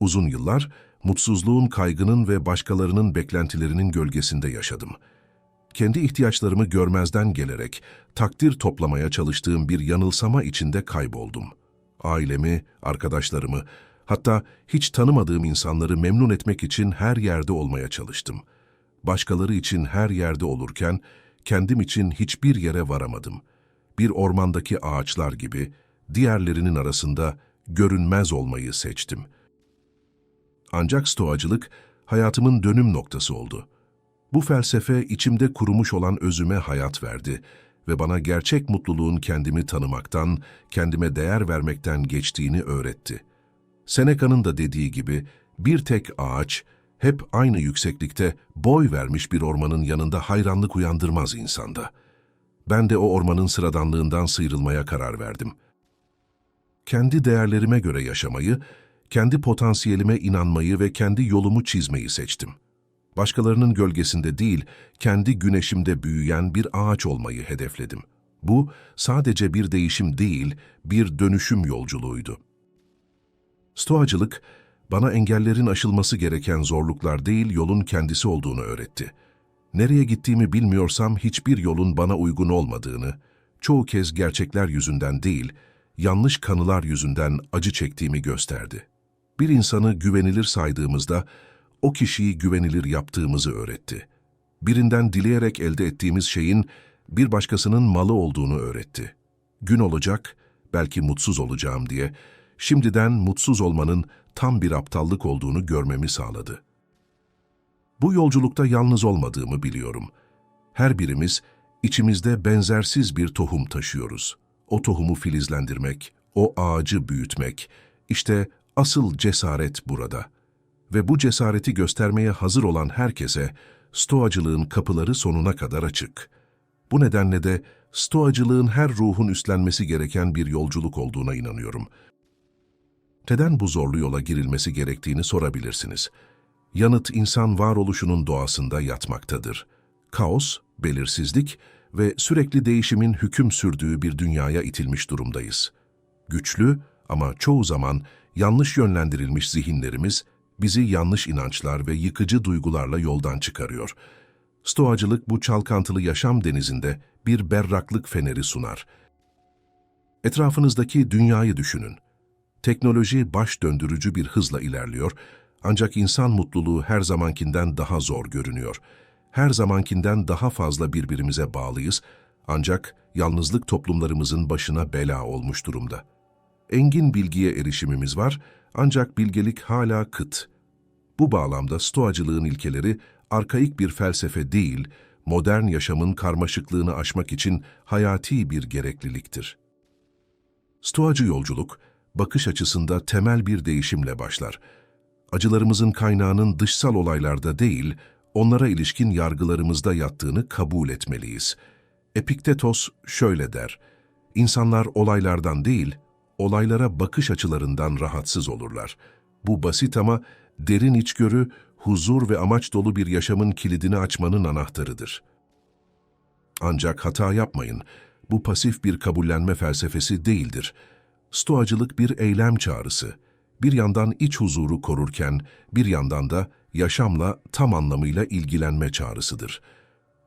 Uzun yıllar mutsuzluğun, kaygının ve başkalarının beklentilerinin gölgesinde yaşadım. Kendi ihtiyaçlarımı görmezden gelerek takdir toplamaya çalıştığım bir yanılsama içinde kayboldum. Ailemi, arkadaşlarımı, hatta hiç tanımadığım insanları memnun etmek için her yerde olmaya çalıştım. Başkaları için her yerde olurken kendim için hiçbir yere varamadım. Bir ormandaki ağaçlar gibi diğerlerinin arasında görünmez olmayı seçtim. Ancak stoacılık hayatımın dönüm noktası oldu. Bu felsefe içimde kurumuş olan özüme hayat verdi ve bana gerçek mutluluğun kendimi tanımaktan, kendime değer vermekten geçtiğini öğretti. Seneca'nın da dediği gibi bir tek ağaç hep aynı yükseklikte boy vermiş bir ormanın yanında hayranlık uyandırmaz insanda. Ben de o ormanın sıradanlığından sıyrılmaya karar verdim. Kendi değerlerime göre yaşamayı, kendi potansiyelime inanmayı ve kendi yolumu çizmeyi seçtim. Başkalarının gölgesinde değil, kendi güneşimde büyüyen bir ağaç olmayı hedefledim. Bu sadece bir değişim değil, bir dönüşüm yolculuğuydu. Stoacılık, bana engellerin aşılması gereken zorluklar değil, yolun kendisi olduğunu öğretti. Nereye gittiğimi bilmiyorsam hiçbir yolun bana uygun olmadığını, çoğu kez gerçekler yüzünden değil, yanlış kanılar yüzünden acı çektiğimi gösterdi. Bir insanı güvenilir saydığımızda, o kişiyi güvenilir yaptığımızı öğretti. Birinden dileyerek elde ettiğimiz şeyin bir başkasının malı olduğunu öğretti. Gün olacak, belki mutsuz olacağım diye, şimdiden mutsuz olmanın tam bir aptallık olduğunu görmemi sağladı. Bu yolculukta yalnız olmadığımı biliyorum. Her birimiz içimizde benzersiz bir tohum taşıyoruz. O tohumu filizlendirmek, o ağacı büyütmek, işte asıl cesaret burada. Ve bu cesareti göstermeye hazır olan herkese stoacılığın kapıları sonuna kadar açık. Bu nedenle de stoacılığın her ruhun üstlenmesi gereken bir yolculuk olduğuna inanıyorum. Neden bu zorlu yola girilmesi gerektiğini sorabilirsiniz. Yanıt insan varoluşunun doğasında yatmaktadır. Kaos, belirsizlik ve sürekli değişimin hüküm sürdüğü bir dünyaya itilmiş durumdayız. Güçlü ama çoğu zaman yanlış yönlendirilmiş zihinlerimiz bizi yanlış inançlar ve yıkıcı duygularla yoldan çıkarıyor. Stoacılık bu çalkantılı yaşam denizinde bir berraklık feneri sunar. Etrafınızdaki dünyayı düşünün. Teknoloji baş döndürücü bir hızla ilerliyor ancak insan mutluluğu her zamankinden daha zor görünüyor. Her zamankinden daha fazla birbirimize bağlıyız ancak yalnızlık toplumlarımızın başına bela olmuş durumda. Engin bilgiye erişimimiz var ancak bilgelik hala kıt. Bu bağlamda stoacılığın ilkeleri arkaik bir felsefe değil, modern yaşamın karmaşıklığını aşmak için hayati bir gerekliliktir. Stoacı yolculuk, bakış açısında temel bir değişimle başlar. Acılarımızın kaynağının dışsal olaylarda değil, onlara ilişkin yargılarımızda yattığını kabul etmeliyiz. Epiktetos şöyle der, İnsanlar olaylardan değil, olaylara bakış açılarından rahatsız olurlar. Bu basit ama derin içgörü, huzur ve amaç dolu bir yaşamın kilidini açmanın anahtarıdır. Ancak hata yapmayın, bu pasif bir kabullenme felsefesi değildir. Stoacılık bir eylem çağrısı. Bir yandan iç huzuru korurken, bir yandan da yaşamla tam anlamıyla ilgilenme çağrısıdır.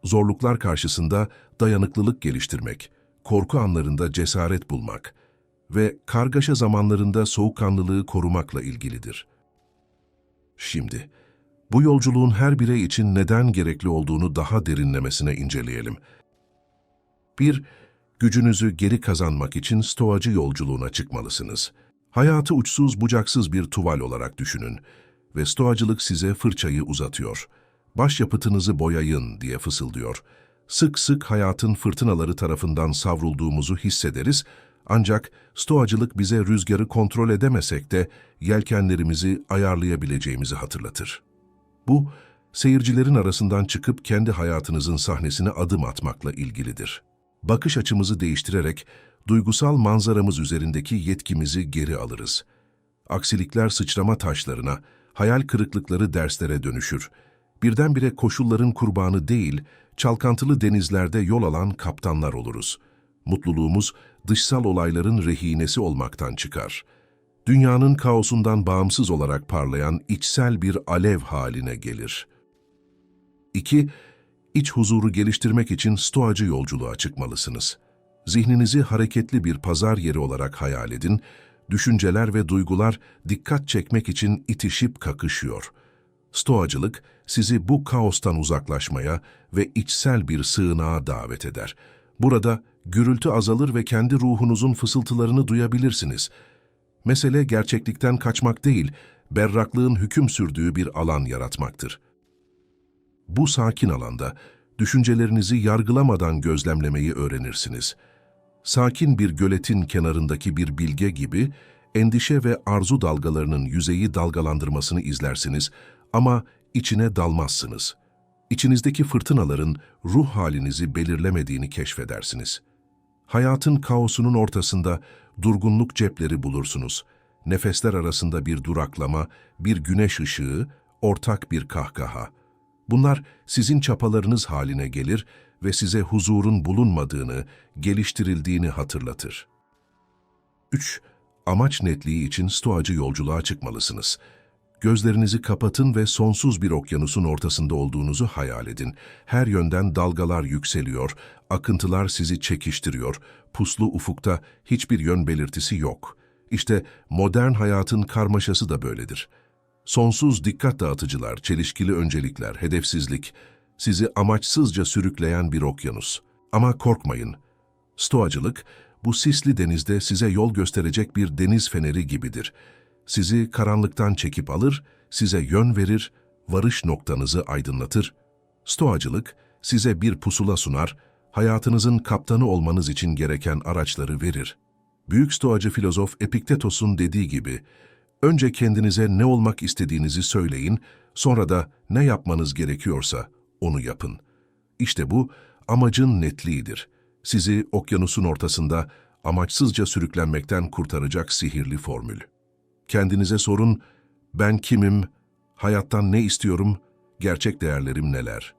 Zorluklar karşısında dayanıklılık geliştirmek, korku anlarında cesaret bulmak ve kargaşa zamanlarında soğukkanlılığı korumakla ilgilidir. Şimdi, bu yolculuğun her birey için neden gerekli olduğunu daha derinlemesine inceleyelim. 1. Gücünüzü geri kazanmak için stoacı yolculuğuna çıkmalısınız. Hayatı uçsuz bucaksız bir tuval olarak düşünün ve stoacılık size fırçayı uzatıyor. Başyapıtınızı boyayın diye fısıldıyor. Sık sık hayatın fırtınaları tarafından savrulduğumuzu hissederiz ancak stoacılık bize rüzgarı kontrol edemesek de yelkenlerimizi ayarlayabileceğimizi hatırlatır. Bu, seyircilerin arasından çıkıp kendi hayatınızın sahnesine adım atmakla ilgilidir. Bakış açımızı değiştirerek duygusal manzaramız üzerindeki yetkimizi geri alırız. Aksilikler sıçrama taşlarına, hayal kırıklıkları derslere dönüşür. Birdenbire koşulların kurbanı değil, çalkantılı denizlerde yol alan kaptanlar oluruz. Mutluluğumuz dışsal olayların rehinesi olmaktan çıkar. dünyanın kaosundan bağımsız olarak parlayan içsel bir alev haline gelir. 2. İç huzuru geliştirmek için stoacı yolculuğa çıkmalısınız. Zihninizi hareketli bir pazar yeri olarak hayal edin, düşünceler ve duygular dikkat çekmek için itişip kakışıyor. Stoacılık sizi bu kaostan uzaklaşmaya ve içsel bir sığınağa davet eder. Burada gürültü azalır ve kendi ruhunuzun fısıltılarını duyabilirsiniz. Mesele gerçeklikten kaçmak değil, berraklığın hüküm sürdüğü bir alan yaratmaktır. Bu sakin alanda düşüncelerinizi yargılamadan gözlemlemeyi öğrenirsiniz. Sakin bir göletin kenarındaki bir bilge gibi endişe ve arzu dalgalarının yüzeyi dalgalandırmasını izlersiniz ama içine dalmazsınız. İçinizdeki fırtınaların ruh halinizi belirlemediğini keşfedersiniz. Hayatın kaosunun ortasında durgunluk cepleri bulursunuz. Nefesler arasında bir duraklama, bir güneş ışığı, ortak bir kahkaha. Bunlar sizin çapalarınız haline gelir ve size huzurun bulunmadığını, geliştirildiğini hatırlatır. 3. Amaç netliği için stoacı yolculuğa çıkmalısınız. Gözlerinizi kapatın ve sonsuz bir okyanusun ortasında olduğunuzu hayal edin. Her yönden dalgalar yükseliyor, akıntılar sizi çekiştiriyor, puslu ufukta hiçbir yön belirtisi yok. İşte modern hayatın karmaşası da böyledir. Sonsuz dikkat dağıtıcılar, çelişkili öncelikler, hedefsizlik, sizi amaçsızca sürükleyen bir okyanus. Ama korkmayın. Stoacılık, bu sisli denizde size yol gösterecek bir deniz feneri gibidir. Sizi karanlıktan çekip alır, size yön verir, varış noktanızı aydınlatır. Stoacılık, size bir pusula sunar, hayatınızın kaptanı olmanız için gereken araçları verir. Büyük stoacı filozof Epiktetos'un dediği gibi, önce kendinize ne olmak istediğinizi söyleyin, sonra da ne yapmanız gerekiyorsa onu yapın. İşte bu, amacın netliğidir. Sizi okyanusun ortasında amaçsızca sürüklenmekten kurtaracak sihirli formül. Kendinize sorun, ben kimim, hayattan ne istiyorum, gerçek değerlerim neler?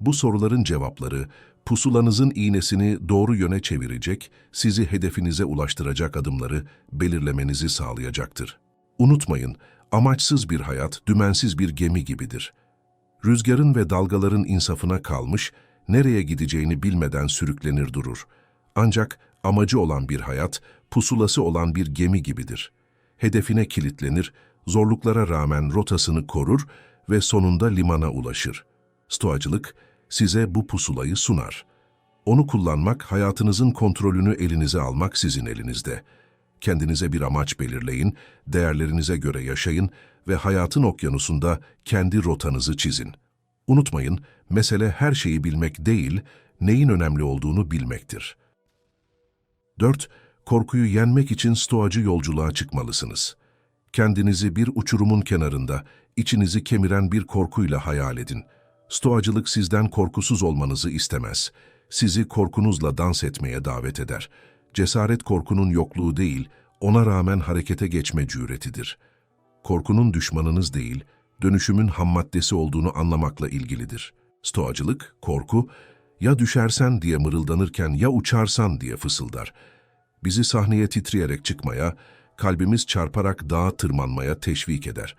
Bu soruların cevapları, pusulanızın iğnesini doğru yöne çevirecek, sizi hedefinize ulaştıracak adımları belirlemenizi sağlayacaktır. Unutmayın, amaçsız bir hayat, dümensiz bir gemi gibidir. Rüzgarın ve dalgaların insafına kalmış, nereye gideceğini bilmeden sürüklenir durur. Ancak amacı olan bir hayat, pusulası olan bir gemi gibidir. Hedefine kilitlenir, zorluklara rağmen rotasını korur ve sonunda limana ulaşır. Stoacılık size bu pusulayı sunar. Onu kullanmak, hayatınızın kontrolünü elinize almak sizin elinizde. Kendinize bir amaç belirleyin, değerlerinize göre yaşayın ve hayatın okyanusunda kendi rotanızı çizin. Unutmayın, mesele her şeyi bilmek değil, neyin önemli olduğunu bilmektir. 4. Korkuyu yenmek için stoacı yolculuğa çıkmalısınız. Kendinizi bir uçurumun kenarında, içinizi kemiren bir korkuyla hayal edin. Stoacılık sizden korkusuz olmanızı istemez. Sizi korkunuzla dans etmeye davet eder. Cesaret korkunun yokluğu değil, ona rağmen harekete geçme cüretidir. Korkunun düşmanınız değil, dönüşümün ham maddesi olduğunu anlamakla ilgilidir. Stoacılık, korku, ya düşersen diye mırıldanırken ya uçarsan diye fısıldar. Bizi sahneye titreyerek çıkmaya, kalbimiz çarparak dağa tırmanmaya teşvik eder.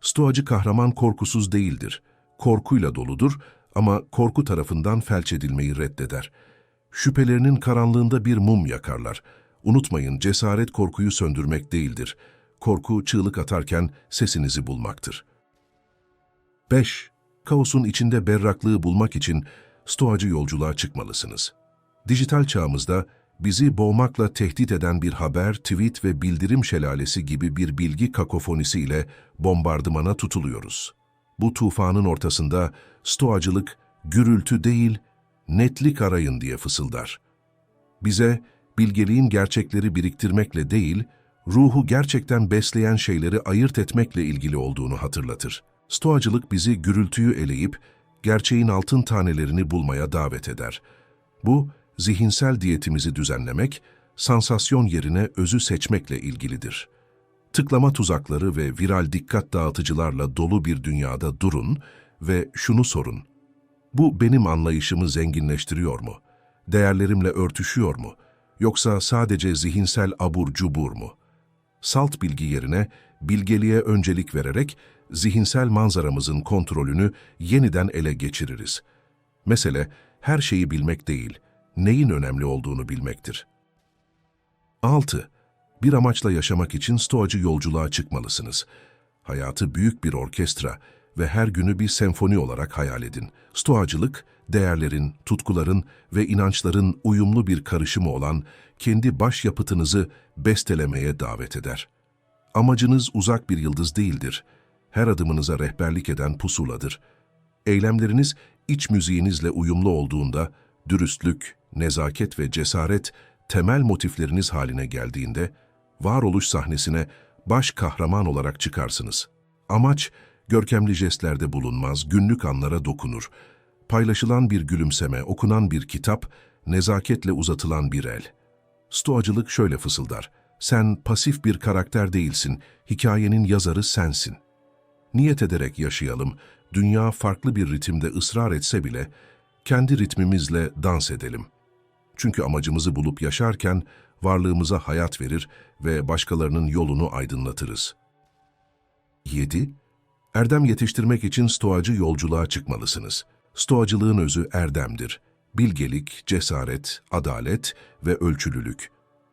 Stoacı kahraman korkusuz değildir. Korkuyla doludur ama korku tarafından felç edilmeyi reddeder. Şüphelerinin karanlığında bir mum yakarlar. Unutmayın cesaret korkuyu söndürmek değildir. Korku çığlık atarken sesinizi bulmaktır. 5. Kaosun içinde berraklığı bulmak için stoacı yolculuğa çıkmalısınız. Dijital çağımızda bizi boğmakla tehdit eden bir haber, tweet ve bildirim şelalesi gibi bir bilgi kakofonisi ile bombardımana tutuluyoruz. Bu tufanın ortasında stoacılık, gürültü değil, netlik arayın diye fısıldar. Bize bilgeliğin gerçekleri biriktirmekle değil, ruhu gerçekten besleyen şeyleri ayırt etmekle ilgili olduğunu hatırlatır. Stoacılık bizi gürültüyü eleyip gerçeğin altın tanelerini bulmaya davet eder. Bu, zihinsel diyetimizi düzenlemek, sansasyon yerine özü seçmekle ilgilidir. Tıklama tuzakları ve viral dikkat dağıtıcılarla dolu bir dünyada durun ve şunu sorun. Bu benim anlayışımı zenginleştiriyor mu? Değerlerimle örtüşüyor mu? Yoksa sadece zihinsel abur cubur mu? Salt bilgi yerine bilgeliğe öncelik vererek zihinsel manzaramızın kontrolünü yeniden ele geçiririz. Mesele her şeyi bilmek değil, neyin önemli olduğunu bilmektir. 6. Bir amaçla yaşamak için stoacı yolculuğa çıkmalısınız. Hayatı büyük bir orkestra ve her günü bir senfoni olarak hayal edin. Stoacılık, değerlerin, tutkuların ve inançların uyumlu bir karışımı olan kendi başyapıtınızı bestelemeye davet eder. Amacınız uzak bir yıldız değildir. Her adımınıza rehberlik eden pusuladır. Eylemleriniz iç müziğinizle uyumlu olduğunda, dürüstlük, nezaket ve cesaret temel motifleriniz haline geldiğinde, varoluş sahnesine baş kahraman olarak çıkarsınız. Amaç, görkemli jestlerde bulunmaz, günlük anlara dokunur. Paylaşılan bir gülümseme, okunan bir kitap, nezaketle uzatılan bir el. Stoacılık şöyle fısıldar, sen pasif bir karakter değilsin, hikayenin yazarı sensin. Niyet ederek yaşayalım, dünya farklı bir ritimde ısrar etse bile, kendi ritmimizle dans edelim. Çünkü amacımızı bulup yaşarken varlığımıza hayat verir ve başkalarının yolunu aydınlatırız. 7. Erdem yetiştirmek için stoacı yolculuğa çıkmalısınız. Stoacılığın özü erdemdir. Bilgelik, cesaret, adalet ve ölçülülük.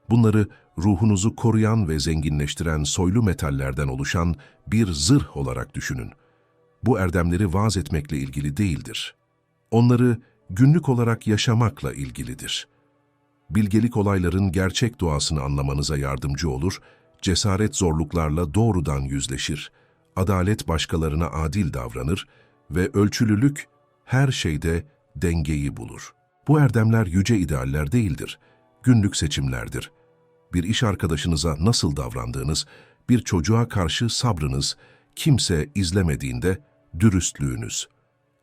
Bunları ruhunuzu koruyan ve zenginleştiren soylu metallerden oluşan bir zırh olarak düşünün. Bu erdemleri vaaz etmekle ilgili değildir. Onları günlük olarak yaşamakla ilgilidir. Bilgelik olayların gerçek doğasını anlamanıza yardımcı olur, cesaret zorluklarla doğrudan yüzleşir, adalet başkalarına adil davranır ve ölçülülük her şeyde dengeyi bulur. Bu erdemler yüce idealler değildir, günlük seçimlerdir. Bir iş arkadaşınıza nasıl davrandığınız, bir çocuğa karşı sabrınız, kimse izlemediğinde dürüstlüğünüz.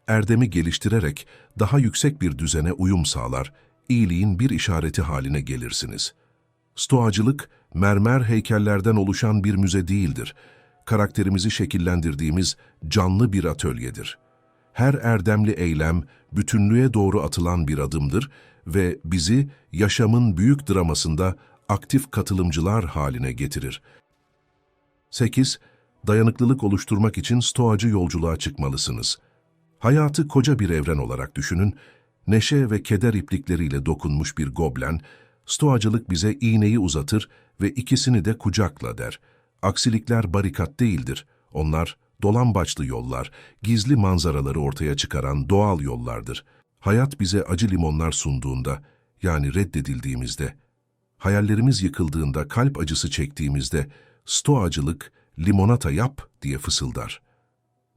Erdemi geliştirerek daha yüksek bir düzene uyum sağlar, iyiliğin bir işareti haline gelirsiniz. Stoacılık, mermer heykellerden oluşan bir müze değildir. Karakterimizi şekillendirdiğimiz canlı bir atölyedir. Her erdemli eylem, bütünlüğe doğru atılan bir adımdır ve bizi yaşamın büyük dramasında aktif katılımcılar haline getirir. 8. Dayanıklılık oluşturmak için stoacı yolculuğa çıkmalısınız. Hayatı koca bir evren olarak düşünün, neşe ve keder iplikleriyle dokunmuş bir goblen, stoacılık bize iğneyi uzatır ve ikisini de kucakla der. Aksilikler barikat değildir, onlar dolambaçlı yollar, gizli manzaraları ortaya çıkaran doğal yollardır. Hayat bize acı limonlar sunduğunda, yani reddedildiğimizde, hayallerimiz yıkıldığında, kalp acısı çektiğimizde, stoacılık, limonata yap diye fısıldar.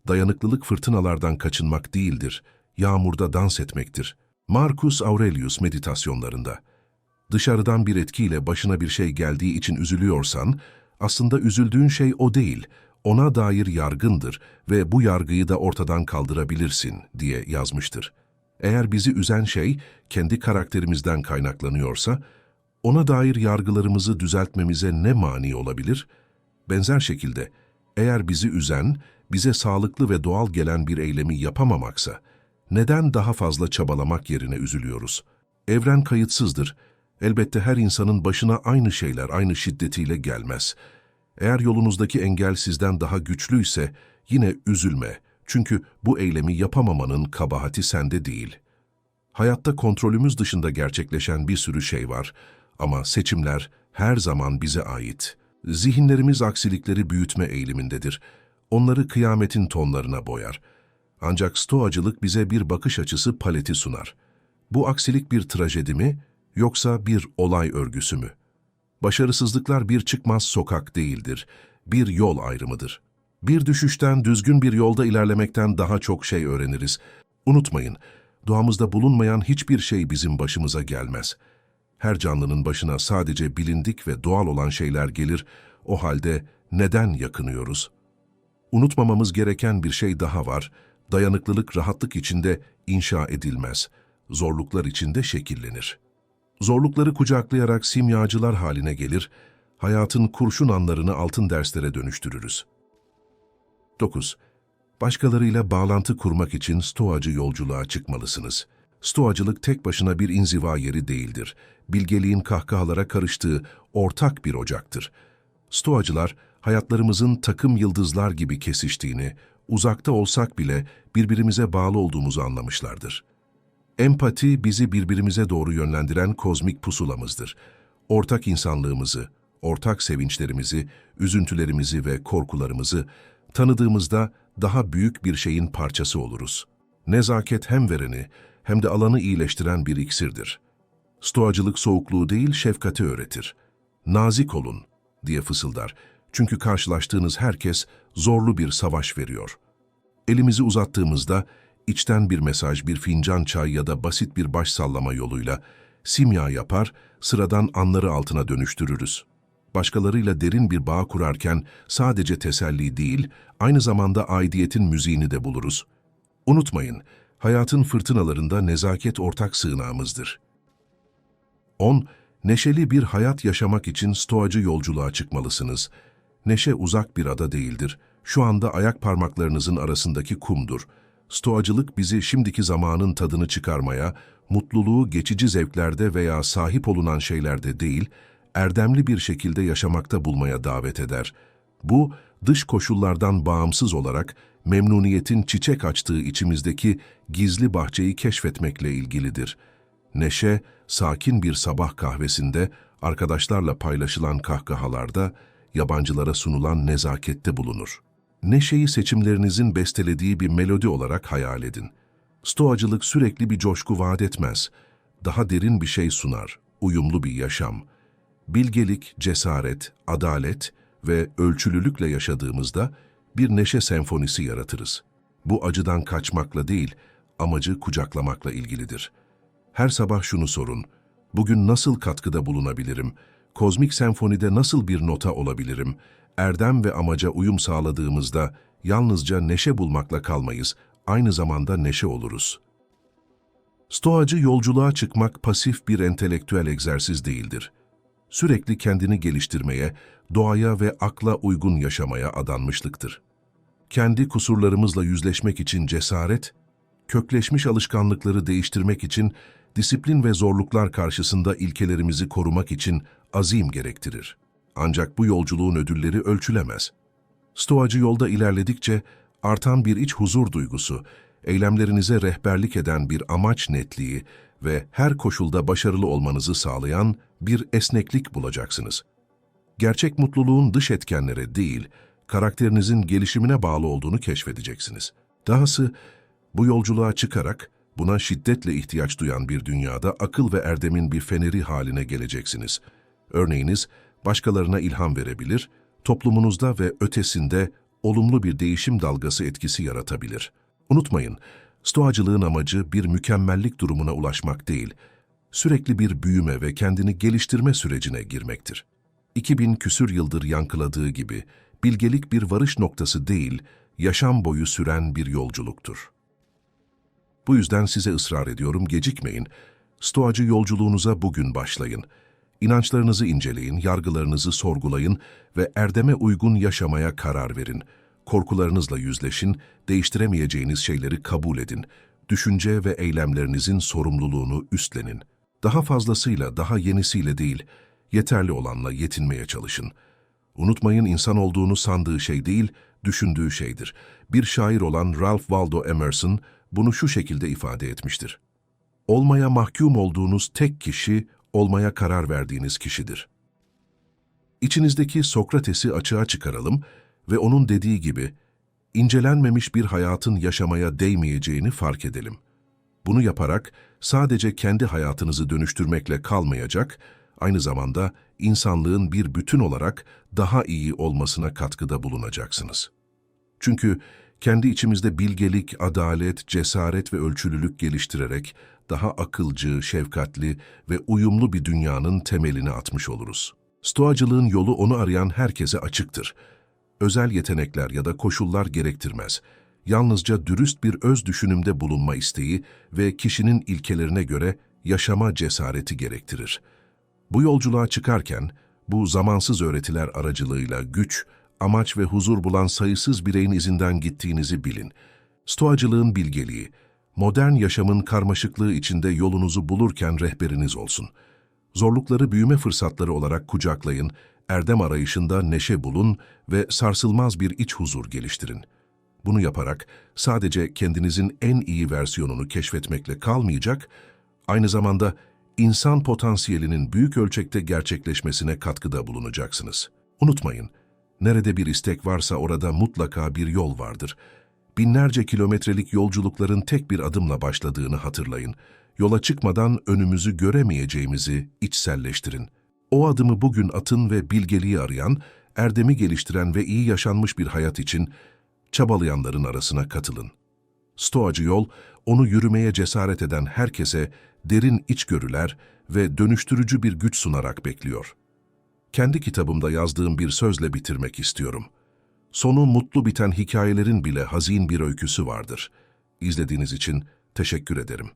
Dayanıklılık fırtınalardan kaçınmak değildir, yağmurda dans etmektir. Marcus Aurelius meditasyonlarında, dışarıdan bir etkiyle başına bir şey geldiği için üzülüyorsan, aslında üzüldüğün şey o değil, ona dair yargındır ve bu yargıyı da ortadan kaldırabilirsin diye yazmıştır. Eğer bizi üzen şey kendi karakterimizden kaynaklanıyorsa, ona dair yargılarımızı düzeltmemize ne mani olabilir? Benzer şekilde, eğer bizi üzen, bize sağlıklı ve doğal gelen bir eylemi yapamamaksa, neden daha fazla çabalamak yerine üzülüyoruz? Evren kayıtsızdır. Elbette her insanın başına aynı şeyler aynı şiddetiyle gelmez. Eğer yolunuzdaki engel sizden daha güçlüyse yine üzülme. Çünkü bu eylemi yapamamanın kabahati sende değil. Hayatta kontrolümüz dışında gerçekleşen bir sürü şey var ama seçimler her zaman bize ait. Zihinlerimiz aksilikleri büyütme eğilimindedir. Onları kıyametin tonlarına boyar. Ancak stoacılık bize bir bakış açısı paleti sunar. Bu aksilik bir trajedi mi, yoksa bir olay örgüsü mü? Başarısızlıklar bir çıkmaz sokak değildir, bir yol ayrımıdır. Bir düşüşten, düzgün bir yolda ilerlemekten daha çok şey öğreniriz. Unutmayın, doğamızda bulunmayan hiçbir şey bizim başımıza gelmez. Her canlının başına sadece bilindik ve doğal olan şeyler gelir, o halde neden yakınıyoruz? Unutmamamız gereken bir şey daha var, dayanıklılık rahatlık içinde inşa edilmez, zorluklar içinde şekillenir. Zorlukları kucaklayarak simyacılar haline gelir, hayatın kurşun anlarını altın derslere dönüştürürüz. 9. Başkalarıyla bağlantı kurmak için stoacı yolculuğa çıkmalısınız. Stoacılık tek başına bir inziva yeri değildir. Bilgeliğin kahkahalara karıştığı ortak bir ocaktır. Stoacılar, hayatlarımızın takım yıldızlar gibi kesiştiğini, uzakta olsak bile birbirimize bağlı olduğumuzu anlamışlardır. Empati bizi birbirimize doğru yönlendiren kozmik pusulamızdır. Ortak insanlığımızı, ortak sevinçlerimizi, üzüntülerimizi ve korkularımızı tanıdığımızda daha büyük bir şeyin parçası oluruz. Nezaket hem vereni hem de alanı iyileştiren bir iksirdir. Stoacılık soğukluğu değil şefkati öğretir. Nazik olun diye fısıldar. Çünkü karşılaştığınız herkes zorlu bir savaş veriyor. Elimizi uzattığımızda içten bir mesaj, bir fincan çay ya da basit bir baş sallama yoluyla simya yapar, sıradan anları altına dönüştürürüz. Başkalarıyla derin bir bağ kurarken sadece teselli değil, aynı zamanda aidiyetin müziğini de buluruz. Unutmayın, hayatın fırtınalarında nezaket ortak sığınağımızdır. 10. Neşeli bir hayat yaşamak için stoacı yolculuğa çıkmalısınız. Neşe uzak bir ada değildir. Şu anda ayak parmaklarınızın arasındaki kumdur. Stoacılık bizi şimdiki zamanın tadını çıkarmaya, mutluluğu geçici zevklerde veya sahip olunan şeylerde değil, erdemli bir şekilde yaşamakta bulmaya davet eder. Bu, dış koşullardan bağımsız olarak memnuniyetin çiçek açtığı içimizdeki gizli bahçeyi keşfetmekle ilgilidir. Neşe, sakin bir sabah kahvesinde, arkadaşlarla paylaşılan kahkahalarda, yabancılara sunulan nezakette bulunur. Neşeyi seçimlerinizin bestelediği bir melodi olarak hayal edin. Stoacılık sürekli bir coşku vaat etmez. Daha derin bir şey sunar, uyumlu bir yaşam. Bilgelik, cesaret, adalet ve ölçülülükle yaşadığımızda bir neşe senfonisi yaratırız. Bu acıdan kaçmakla değil, amacı kucaklamakla ilgilidir. Her sabah şunu sorun, bugün nasıl katkıda bulunabilirim, kozmik senfonide nasıl bir nota olabilirim, erdem ve amaca uyum sağladığımızda yalnızca neşe bulmakla kalmayız, aynı zamanda neşe oluruz. Stoacı yolculuğa çıkmak pasif bir entelektüel egzersiz değildir. Sürekli kendini geliştirmeye, doğaya ve akla uygun yaşamaya adanmışlıktır. Kendi kusurlarımızla yüzleşmek için cesaret, kökleşmiş alışkanlıkları değiştirmek için disiplin ve zorluklar karşısında ilkelerimizi korumak için azim gerektirir. Ancak bu yolculuğun ödülleri ölçülemez. Stoacı yolda ilerledikçe artan bir iç huzur duygusu, eylemlerinize rehberlik eden bir amaç netliği ve her koşulda başarılı olmanızı sağlayan bir esneklik bulacaksınız. Gerçek mutluluğun dış etkenlere değil, karakterinizin gelişimine bağlı olduğunu keşfedeceksiniz. Dahası bu yolculuğa çıkarak buna şiddetle ihtiyaç duyan bir dünyada akıl ve erdemin bir feneri haline geleceksiniz. Örneğiniz başkalarına ilham verebilir, toplumunuzda ve ötesinde olumlu bir değişim dalgası etkisi yaratabilir. Unutmayın, stoacılığın amacı bir mükemmellik durumuna ulaşmak değil, sürekli bir büyüme ve kendini geliştirme sürecine girmektir. 2000 küsür yıldır yankıladığı gibi, bilgelik bir varış noktası değil, yaşam boyu süren bir yolculuktur. Bu yüzden size ısrar ediyorum, gecikmeyin. Stoacı yolculuğunuza bugün başlayın. İnançlarınızı inceleyin, yargılarınızı sorgulayın ve erdeme uygun yaşamaya karar verin. Korkularınızla yüzleşin, değiştiremeyeceğiniz şeyleri kabul edin. Düşünce ve eylemlerinizin sorumluluğunu üstlenin. Daha fazlasıyla, daha yenisiyle değil, yeterli olanla yetinmeye çalışın. Unutmayın insan olduğunu sandığı şey değil, düşündüğü şeydir. Bir şair olan Ralph Waldo Emerson bunu şu şekilde ifade etmiştir. Olmaya mahkum olduğunuz tek kişi, olmaya karar verdiğiniz kişidir. İçinizdeki Sokrates'i açığa çıkaralım ve onun dediği gibi, incelenmemiş bir hayatın yaşamaya değmeyeceğini fark edelim. Bunu yaparak sadece kendi hayatınızı dönüştürmekle kalmayacak, aynı zamanda insanlığın bir bütün olarak daha iyi olmasına katkıda bulunacaksınız. Çünkü kendi içimizde bilgelik, adalet, cesaret ve ölçülülük geliştirerek daha akılcı, şefkatli ve uyumlu bir dünyanın temelini atmış oluruz. Stoacılığın yolu onu arayan herkese açıktır. Özel yetenekler ya da koşullar gerektirmez. Yalnızca dürüst bir öz düşünümde bulunma isteği ve kişinin ilkelerine göre yaşama cesareti gerektirir. Bu yolculuğa çıkarken, bu zamansız öğretiler aracılığıyla güç, amaç ve huzur bulan sayısız bireyin izinden gittiğinizi bilin. Stoacılığın bilgeliği, modern yaşamın karmaşıklığı içinde yolunuzu bulurken rehberiniz olsun. Zorlukları büyüme fırsatları olarak kucaklayın, erdem arayışında neşe bulun ve sarsılmaz bir iç huzur geliştirin. Bunu yaparak sadece kendinizin en iyi versiyonunu keşfetmekle kalmayacak, aynı zamanda insan potansiyelinin büyük ölçekte gerçekleşmesine katkıda bulunacaksınız. Unutmayın, nerede bir istek varsa orada mutlaka bir yol vardır. Binlerce kilometrelik yolculukların tek bir adımla başladığını hatırlayın. Yola çıkmadan önümüzü göremeyeceğimizi içselleştirin. O adımı bugün atın ve bilgeliği arayan, erdemi geliştiren ve iyi yaşanmış bir hayat için çabalayanların arasına katılın. Stoacı yol, onu yürümeye cesaret eden herkese derin içgörüler ve dönüştürücü bir güç sunarak bekliyor. Kendi kitabımda yazdığım bir sözle bitirmek istiyorum. Sonu mutlu biten hikayelerin bile hazin bir öyküsü vardır. İzlediğiniz için teşekkür ederim.